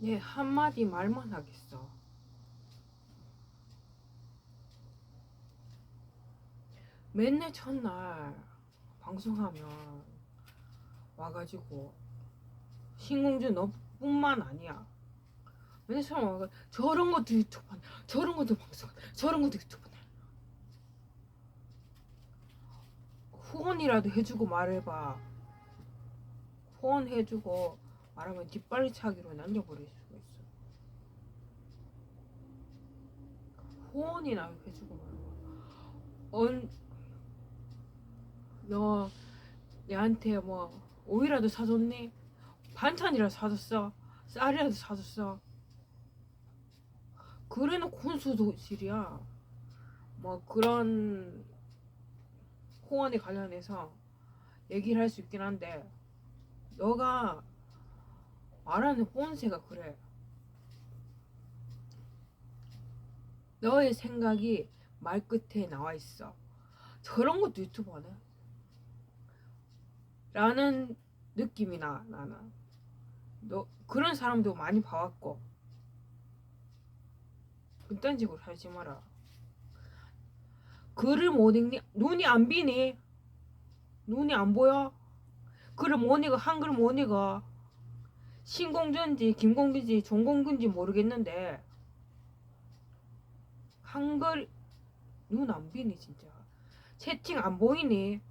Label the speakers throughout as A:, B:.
A: 내 한마디 말만 하겠어. 맨날 첫날 방송하면 와가지고 신공주 너뿐만 아니야. 맨날 처음 와가 저런 것도 유튜브 하네, 저런 것도 방송, 저런 것도 유튜브 하네. 후원이라도 해주고 말해봐. 후원해주고 말하면 뒷발리 차기로 날려버릴 수가 있어. 후원이나 해주고. 언, 너 내한테 뭐 오이라도 사줬니? 반찬이라도 사줬어? 쌀이라도 사줬어? 그래놓고 혼수도질이야. 뭐 그런 호원에 관련해서 얘기를 할 수 있긴 한데 너가 말하는 본새가 그래. 너의 생각이 말 끝에 나와 있어. 저런 것도 유튜브 하네. 라는 느낌이 나 나는. 너 그런 사람도 많이 봐왔고. 그딴 식으로 살지 마라. 글을 못 읽니? 눈이 안 비니? 눈이 안 보여? 글을 못 읽어 한글 못 읽어 신공주인지 김공주인지 종공주인지 모르겠는데 한글 눈 안 비니 진짜 채팅 안 보이니?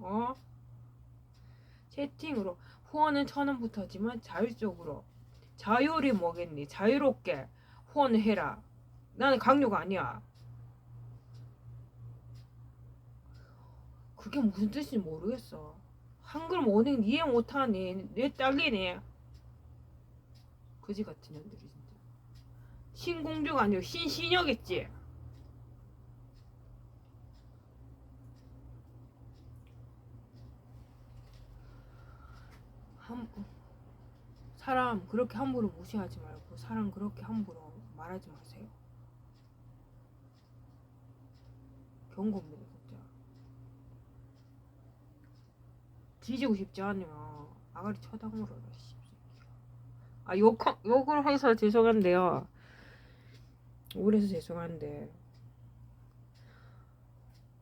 A: 어? 채팅으로 후원은 천 원부터지만 자율적으로 자율이 뭐겠니? 자유롭게 후원을 해라. 나는 강요가 아니야. 그게 무슨 뜻인지 모르겠어. 한글 못 읽, 이해 못하니 내 딸리네. 그지 같은 년들이 진짜. 신공주가 아니고 신신여겠지. 한 사람 그렇게 함부로 무시하지 말고 사람 그렇게 함부로 말하지 마세요. 경고입니다 진짜. 뒤지고 싶지 않으면 아가리 쳐다물어라 씨. 아 욕, 욕을 해서 죄송한데요. 우울해서 죄송한데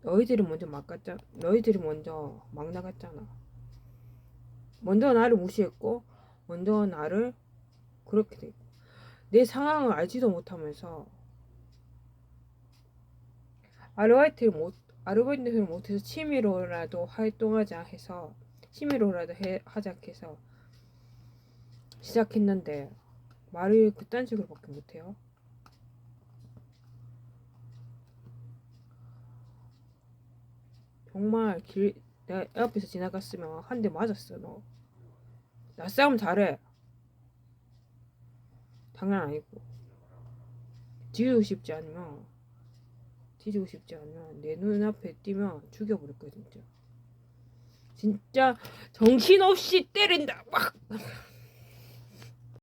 A: 너희들이 먼저 막 갔잖아. 너희들이 먼저 막 나갔잖아. 먼저 나를 무시했고 먼저 나를 그렇게 되고 내 상황을 알지도 못하면서 아르바이트를 못 아르바이트를 못해서 취미로라도 활동하자 해서 취미로라도 해, 하자 해서 시작했는데 말을 그딴 식으로밖에 못해요. 정말 길 내가 옆에서 지나갔으면 한 대 맞았어 너. 나 싸움 잘해. 장난 아니고. 뒤지고 싶지 않으면 뒤지고 싶지 않으면 내 눈앞에 띄면 죽여버릴 거야 진짜. 진짜 정신없이 때린다 막.